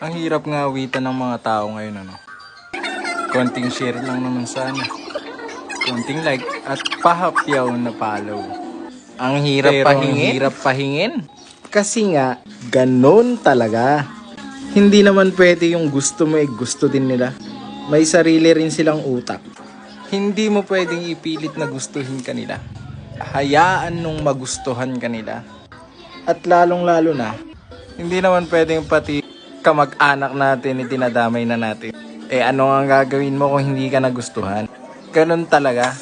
Ang hirap nga awitan ng mga tao ngayon, ano? Konting share lang naman sana. Konting like at pahapyaw na follow. Ang hirap Pero pahingin. ang hirap pahingin. Kasi nga, ganun talaga. Hindi naman pwede yung gusto mo eh gusto din nila. May sarili rin silang utak. Hindi mo pwedeng ipilit na gustuhin kanila. Hayaan nung magustuhan kanila. At lalong lalo na, Hindi naman pwedeng pati kamag-anak natin itinadamay na natin. Eh ano ang gagawin mo kung hindi ka nagustuhan? Ganun talaga.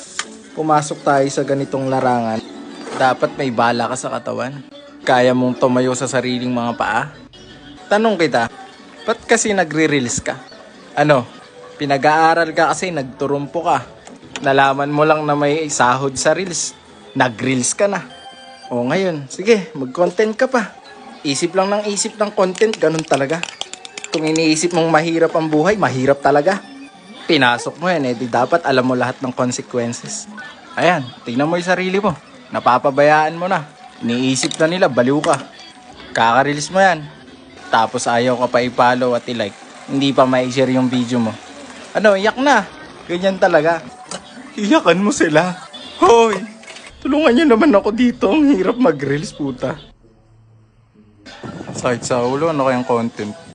pumasok tayo sa ganitong larangan. Dapat may bala ka sa katawan. Kaya mong tumayo sa sariling mga paa. Tanong kita, ba't kasi nagre-reels ka? Ano, pinag-aaral ka kasi nagturumpo ka. Nalaman mo lang na may sahod sa reels. Nag-reels ka na. O ngayon, sige, mag-content ka pa. Isip lang ng isip ng content, ganun talaga. Kung iniisip mong mahirap ang buhay, mahirap talaga. Pinasok mo yan, eh di dapat alam mo lahat ng consequences. Ayan, tingnan mo yung sarili mo. Napapabayaan mo na. Iniisip na nila, baliw ka. Kaka-release mo yan. Tapos ayaw ka pa i-follow at i-like. Hindi pa ma-share yung video mo. Ano, iyak na. Ganyan talaga. Iyakan mo sila. Hoy, tulungan niyo naman ako dito. Ang hirap mag-reels, puta. Sakit sa ulo, ano kayang content?